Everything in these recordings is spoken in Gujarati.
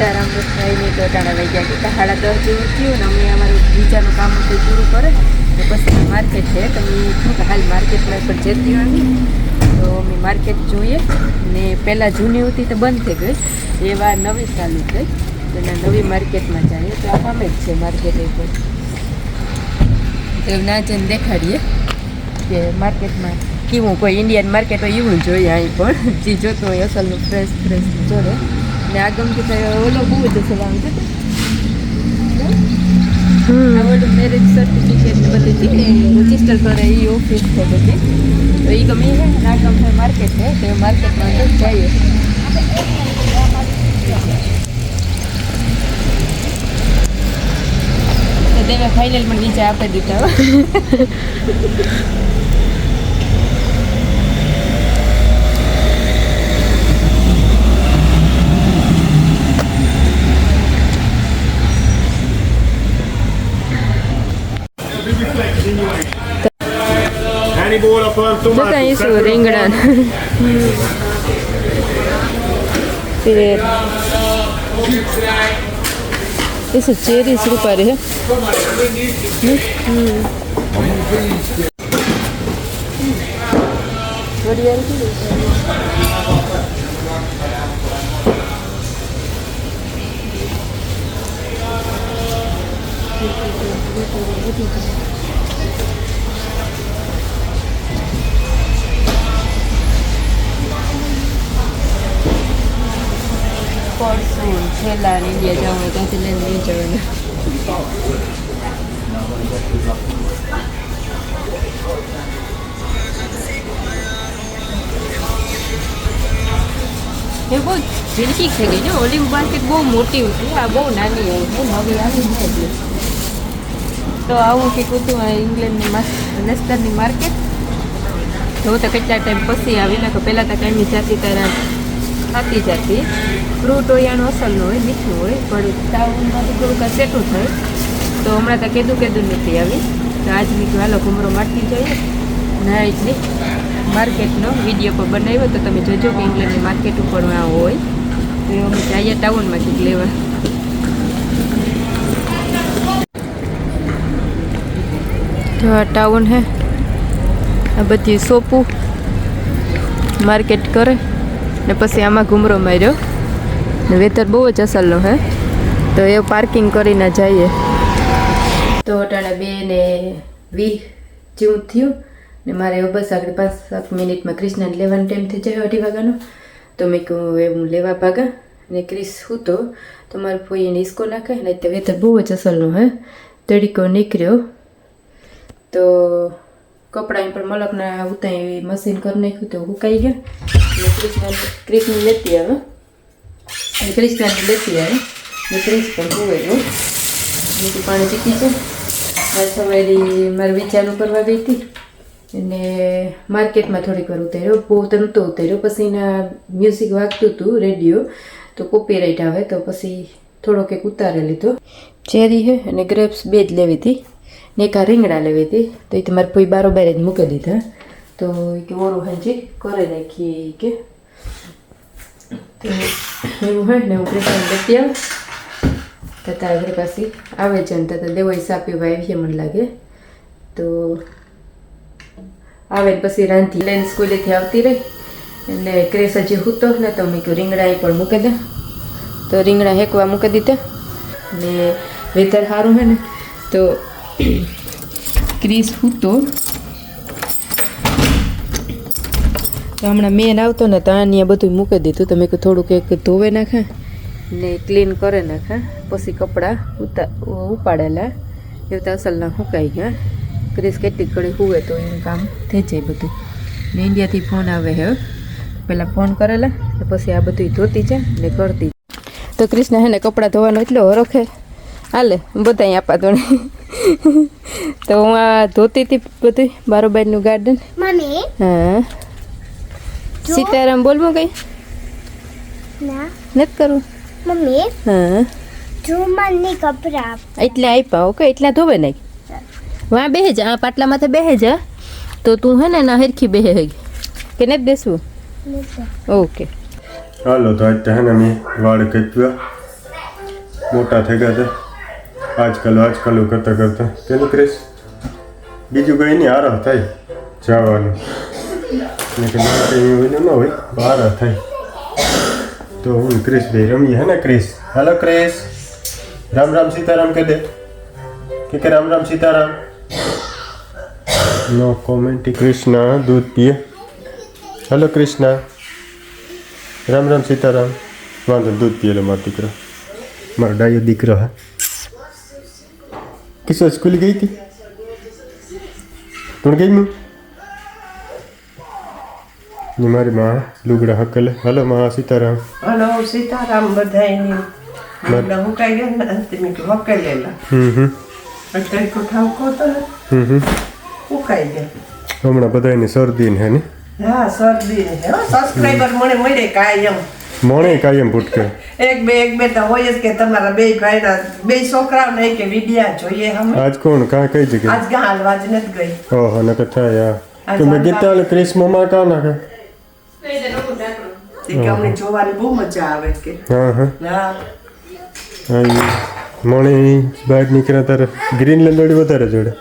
સીતારામ ભાઈની તો લઈ ગયા. કે સાડા દસ જેવું થયું અમે અમારું બીજાનું કામ હતું પૂરું કરે. તો પછી માર્કેટ છે. તો મેં કીધું કે હાલ માર્કેટમાં પણ જતી હોય તો અમે માર્કેટ જોઈએ. ને પહેલાં જૂની હતી તો બંધ થઈ ગઈ. એવા નવી ચાલુ થઈ. તો નવી માર્કેટમાં જઈએ. તો આ સામે જ છે માર્કેટ પણ. તો ના જઈને દેખાડીએ કે માર્કેટમાં કેવું કોઈ ઇન્ડિયન માર્કેટ હોય એવું જોઈએ અહીં પણ. જે જોતું હોય અસલનું ફ્રેશ ફ્રેશ જોડે. ને આ ગમતું થાય ઓલો બહુ જ અસલ આવે છે આ ઓલું મેરેજ સર્ટિફિકેટ ને બધી હતી ને રજિસ્ટર કરે એ ઓફિસ છે બધી તો એ ગમે છે ને આ ગમે માર્કેટ છે તો માર્કેટમાં અંદર જઈએ તો દેવે ફાઇનલ પણ નીચે આપી દીધા હો. Hannibal upon જોતા tomato. અહીં શું રીંગણા फिर ऐसे चेरी रुपये है પરસું છેલ્લા ને ઇન્ડિયા જવું હોય ત્યાંથી જવાનું એ બહુ ઝીણકી થઈ ગઈ જો ઓલી માર્કેટ બહુ મોટી હતી આ બહુ નાની આવી બહુ નવી આવી છે તો આવું કંઈક હતું ઇંગ્લેન્ડની લેસ્ટરની માર્કેટ તો હું તો કેટલા ટાઈમ પછી આવી. ને પહેલાં તો કાંઈ જાતી ત્યારે ખાતી જતી. ફ્રૂટ હોય એનું અસલનું હોય, મીઠું હોય, પણ ટાઉનમાંથી થોડુંક સેટું થાય. તો હમણાં તો કીધું કીધું નથી આવી. તો આજની હાલો, ઘૂમરો મારતી જઈએ. ના એટલી માર્કેટનો વીડિયો પણ બનાવ્યો તો તમે જોજો કે ઇંગ્લેન્ડની માર્કેટ ઉપર હોય. તો અમે જઈએ ટાઉનમાં કંઈક લેવા. તો આ ટાઉન હે. આ બધી સોપું માર્કેટ કરે. ને પછી આમાં ઘૂમરો માર્યો. ને વેધર બહુ જ અસલનો, હે? તો એ પાર્કિંગ કરીને જઈએ. તો અટાણે બે ને વી જેવું થયું. ને મારે હવે બસ આગળ પાંચ સાત મિનિટમાં ક્રિષ્નાને લેવાનો ટાઈમ થઈ જાય અઢી વાગ્યાનો. તો મેં કહું એ હું લેવા ભાગા. ને ક્રિસ હું તો મારે ફોઈને ઇસ્કો નાખે ને તે વેધર બહુ જ અસલનો, હે? તડીકો નીકળ્યો. તો કપડાં પણ મલકના ઉતાઈ મશીન કરી નાખ્યું તો હુકાઈ ગયા. ને ક્રિષ્ના ક્રિષ્ની લેતી આવે અને ક્રિષ્નાની લેતી આવે ને ક્રિસ પણ હોવે જો મીઠું પાણી ચીકી છે મારે સવારે મારે વિચારું કરવા ગઈ હતી અને માર્કેટમાં થોડીક વાર ઉતાર્યો બહુ તમતો ઉતાર્યો પછી મ્યુઝિક વાગતું હતું રેડિયો તો કોપીરાઇટ આવે તો પછી થોડોક એક ઉતારી લીધો ચેરી છે અને ગ્રેપ્સ બે જ લેવી હતી ને એક રીંગણા લેવી હતી તો એ તમારે કોઈ બારોબાર જ મૂકી દીધા તો કે ઓરું હાજી કરે નાખીએ કે. તો એવું હોય ને, હું કૃષ્ણ લેતી આવે. તો તારા પાસે આવે છે ને, તો દેવો હિસાબ ભાઈ આવીએ મને લાગે. તો આવે ને પછી રાંધી. લઈને સ્કૂલેથી આવતી રહી. એટલે ક્રેસ હજી હૂતો ને તો મેં કહ્યું રીંગણા એ પણ મૂકી દે. તો રીંગણા હેકવા મૂકી દીધા. ને વેધર સારું હે તો ક્રીસ તો હમણાં મેન આવતો ને તો આની બધું મૂકી દીધું. તો મેં કહ્યું થોડુંક એક ધોવે નાખે ને ક્લીન કરે નાખે. પછી કપડાં ઉતા ઉપાડેલા. એવું તો અસલના સુકાઈ ગયા. ક્રિસ કેટલી ઘડી હુવે તો એનું કામ થઈ જાય બધું. ને ઇન્ડિયાથી ફોન આવે હે પહેલાં ફોન કરેલા ને પછી આ બધું ધોતી છે ને કરતી તો ક્રિષ્ના હે ને કપડાં ધોવાનો એટલો હરખે હાલે બધાય આપા તો તો હું આ ધોતી હતી બધું બારોબારનું ગાર્ડન મમ્મી? હા. સીતારામ બોલવું કઈ ના નથી કરવું મમ્મી હા તું મને કપડા આપ એટલે આપ્યા ઓકે એટલા ધોવે નાખ વાં બેહે જા આ પાટલા માથે બેહે જા તો તું હે ને ના હરખી બેહે હે કે નથી બેસવું ઓકે હાલો તો અત્યારે હે ને મેં વાળ કાપ્યા મોટા થઈ ગયા છે આજકાલ આજકાલ કરતા કરતા તેનું ક્રેશ બીજું કંઈ નહીં આરામ થાય જવાનું ને કે ના કંઈ એવું ન હોય આરામ થાય તો હું ક્રિશ ભાઈ રમીએ હે ને ક્રિશ હાલો ક્રિશ રામ રામ સીતારામ કે દે કે કે રામ રામ સીતારામ નો કોમેન્ટ કૃષ્ણ દૂધ પીએ હેલો કૃષ્ણ રામ રામ સીતારામ વાંધો દૂધ પીએ લો મારો દીકરો મારો ડાયો દીકરો હા કિશોર સ્કૂલ ગઈ હતી તું ગઈ હું ને મારી માં લુગડા હકલે હલો માં સીતારામ હલો સીતારામ બધાયની મને હું કઈ ગયા ને અંતિમ હકેલેલા હમ હમ અત્યારે ઠાવકો તો ને હમ હમ ઉકાઈ ગયા હમણાં બધાયની શરદી ને હે ને હા શરદી ને હો સબસ્ક્રાઈબર મને મળે કાયમ મોણે કાયમ ભૂટકે એક બે એક બે તો હોય જ કે તમારા બે ભાઈના બે છોકરાઓ નહીં કે વિડિયા જોઈએ હમ આજ કોણ કા કઈ જગ્યાએ આજ ગા હાલવા જ નથી ગઈ ઓહો નકર થાય આજ તો મેં ગીતા કા તે કે અમને જોવાની બહુ મજા આવે કે હા હા મોણે બહાર નીકળ્યા ત્યારે ગ્રીનલેન્ડ વાળી વધારે જોડે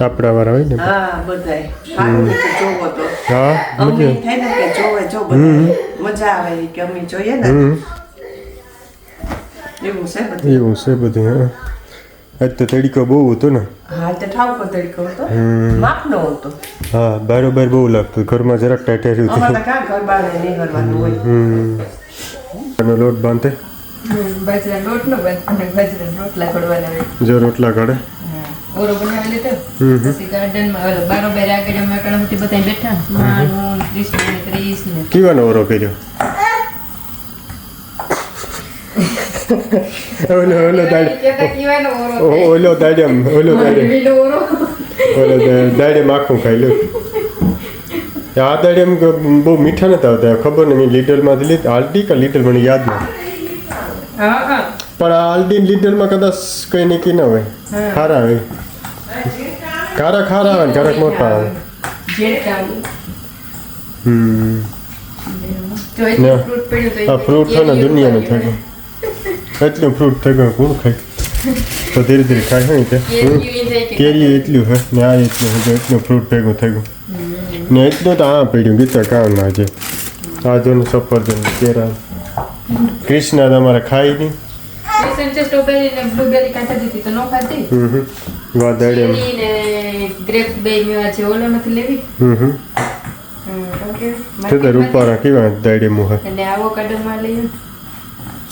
આપણા વાળા હોય ને હા બધાય સારું રીતે જોવો તો હા મજા થાય કે જોવે જો મજા આવે કે અમે જોઈએ ને એવું છે બધું એવું છે બધું હા આજ તો તડકો બહુ હતો ને. હા તો ઠાવકો તડકો હતો. માપનો હતો. હા બરોબર બહુ લાગતું. ઘરમાં જરાક ટાઈટેર્યું અમારે હતું. તો કાં ઘર બહાર નહીં કરવાનું હોય. એનો લોટ બાંધે? બાજરા લોટ નો બંધ અને બાજરા રોટલા ઘડવાના હોય. જો રોટલા કાઢે ઓરો બનાવી લેતો. પછી ગાર્ડનમાં ઓલો બારોબાર આગળ અમે કણ સુધી બધા બેઠા માનું કૃષ્ણ ને ક્રિશ ને કીવાનો ઓરો કર્યો? ઓલો ઓલો દાડે ઓલો દાડેમ ઓલો દાડે ઓલો દાડે માખું ખાઈ લો આ દાડે એમ બહુ મીઠા નતા આવતા ખબર નહીં મેં લીટલમાંથી લીધ આલ્ટી કે લીટર મને યાદ નથી પણ આ આલ્ટી ને લીટલમાં કદાચ કઈ નક્કી ના હોય. ખારા હોય. ખારા ખારા આવે ને મોટા આવે. હમ. ફ્રૂટ છે ને દુનિયામાં થઈ ગયું એટલું ફ્રૂટ થઈ ગયું કોણ ખાય તો ધીરે ધીરે ખાય હોય તે કેરી એટલું હે ને આ એટલું હે એટલું ફ્રૂટ ભેગું થઈ ગયું ને એટલું તો આ પડ્યું ગીતા કામ ના છે આ જો સફરજન કેરા. કૃષ્ણ તમારે ખાઈ નહીં. રૂપારા કેવા દાડે મુહ.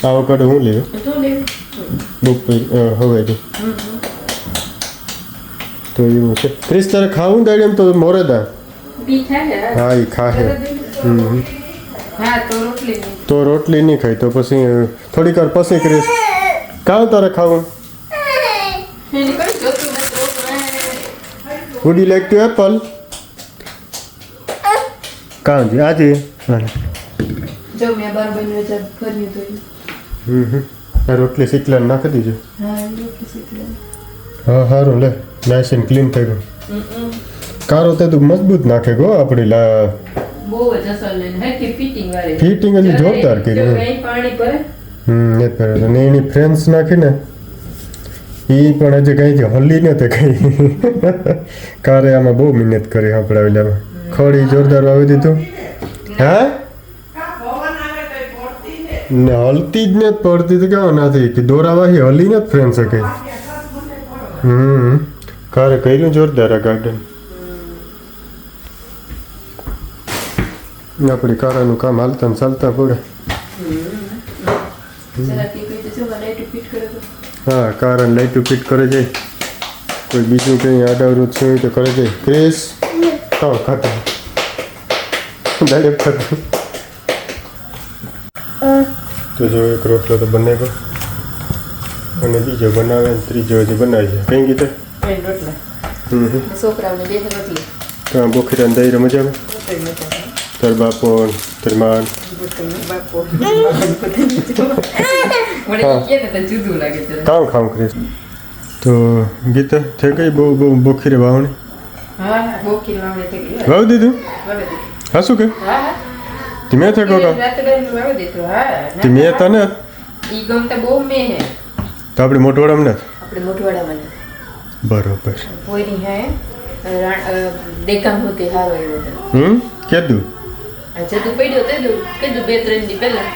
અને આવો કાઢવામાં લઈએ આવો કાઢો હું લેવે તો શું લેવું બપોર હવે જો તો એવું છે ક્રિસ તારે ખાવું દાડે એમ તો મોરેદા બી થાય ને હા એ ખાહે હમ હમ. હા તો રોટલી નહીં. તો રોટલી નહીં ખાય તો પછી થોડીક વાર પછી કરીશ કાં તારે ખાવું એની કઈ જોતું નથી, રોટલા. Would you like to apple કાં જી આજે હાલે. જો મેં બાર બન્યું છે કર્યું તો ઈ. હમ હમ આ રોટલી શીખલા નાખી દીજો. હા સારું લે. નાઇસ એન્ડ ક્લીન થઈ ગયું. કારો તે તું મજબૂત નાખે ગો આપણી લા ફિટિંગ હજી જોરદાર કરી કર્યું. હમ. એ પર ને એની ફ્રેન્ડ્સ નાખીને એ પણ હજી કંઈ હલી ન તે કઈ. કારે આમાં બહુ મહેનત કરી આપણે ઓલામાં. ખડી જોરદાર વાવી દીધું. હા પવન આવે તો એ પડતી ને હલતી જ ને પડતી તો કેવા નથી કે દોરાવાહી હલી ને જ ફ્રેન્ડ શકે? હમ. કારે કર્યું જોરદાર આ ગાર્ડન આપણી કારાનું કામ હાલતા ને ચાલતા પડે. હા કારણ લાઈટું ફિટ કરે છે. કોઈ બીજું કંઈ આડાવરું છે તો કરે છે. ક્રેશ ખાતા. ડાયરેક્ટ ખાતું. તો જો એક રોટલો તો બને ગયો. અને બીજો બનાવે અને ત્રીજો હજી બનાવી છે. કઈ ગીતે? તો આ બોખીરાને દઈ મજા આવે? રોટલી બાપો તર માનમાં રોટલી બાપો. વળી હા. કે ને તો જુદું લાગે છે. કામ કરીશ તો ગીતા થઈ ગઈ? બહુ બહુ બોખીરે વાવણી? વાવી દીધું? હા શું કે? હા. વાવી દીધું હા ના, ધીમે ના. તને ઈ ગમતા બહુ મેં હે તો આપણે મોટવાડામાં નથી આપણે મોટવાડામાં નથી બરોબર પોઈની હે દેકામ હોતી હારો એવો હમ જતું પડ્યો તે દુ કીધું બે ત્રણ દી પહેલા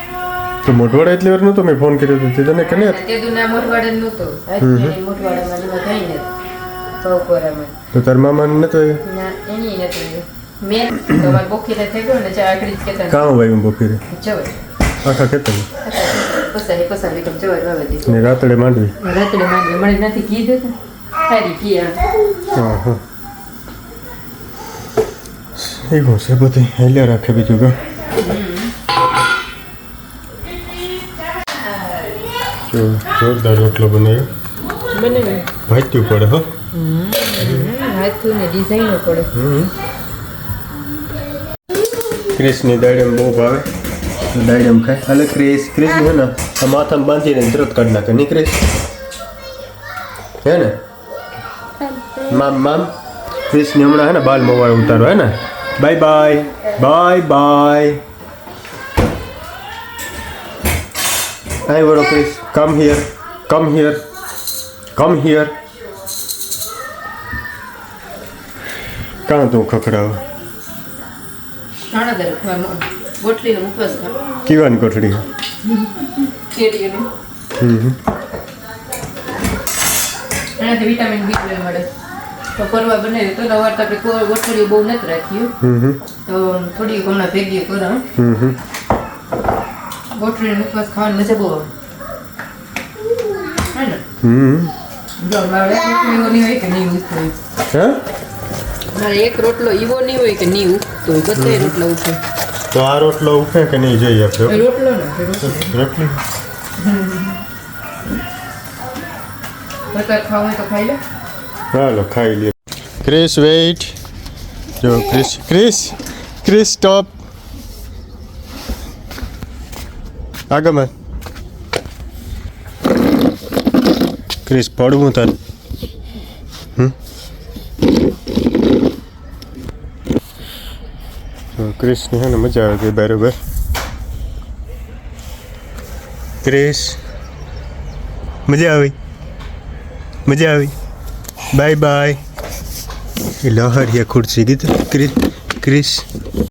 તો મોટવાડા એટલે વાર નહોતો મેં ફોન કર્યો તો તે તને કને તે દુ ના મોટવાડા નહોતો આજની મોટવાડામાં ને કઈ તો તાર મામાને નતો ના એની મેન તમારે બોખીરે થઈ ગયો ને ચા આકડી જ કેતા કામ વાયું બપોરે જવાય આખા કેતા પસારી પસારી કમ જવાય વાવે ને રાતડે માંડવી રાત્રે માંગી મને નથી કીધું સારી કિયા હા હા એવું છે બધી હેલ્યા રાખે બીજું કે જો જોરદાર રોટલો બનાવ્યો બને ભાજ્યું પડે હો હાથું ને ડિઝાઇનો પડે હમ ક્રિસની દાડમ બહુ ભાવે તો દાડમ ખાય હાલે ક્રિસ ક્રિસ છે ને આ માથામાં બાંધીને તરત કાઢી નાખે નહીં ક્રિસ હે ને મામ મામ ક્રિસની હમણાં હે ને બાલ મોવાળ ઉતારો હે ને બાય બાય બાય બાય આય વડો Chris come here come here come here કાં તું ખખડાવ ઘણા દર ગોટલીનો ઉપવાસ કીવાની કોઠડી કેરીઓની. હમ. હમ એનાથી વિટામિન બી ટ્વેલ્વ મળે. તો પરવા બનાવી તો નવાર તો આપણે કો- બહુ નથી રાખ્યું. તો થોડી હમણાં ભેગી કરો હમ. હમ ગોઠવણી મુખવાસ ખાવાની મજા બહુ આવે. હે ને? હમ. જો મારે એક નહીં હોય કે નહીં હોય હે? મારે એક રોટલો એવો નહીં હોય કે નહીં ઉઠતો હોય બધા રોટલા ઉઠે. તો આ રોટલો ઉઠે કે નહીં જોઈએ આપણે? રોટલો ને રોટલો. રોટલી. બટર ખાવું હોય તો ખાઈ લે. હાલો ખાઈ લે ક્રિસ વેઇટ. જો ક્રિસ ક્રિસ ક્રિસ સ્ટોપ. આગળ ક્રિસ પડવું તાર હમ? તો ક્રિસની હે ને મજા આવે ગઈ બરાબર. ક્રિશ. મજા આવી? મજા આવી? બાય બાય લહરિયા ખુરશી કીધું ક્રિશ. ક્રિસ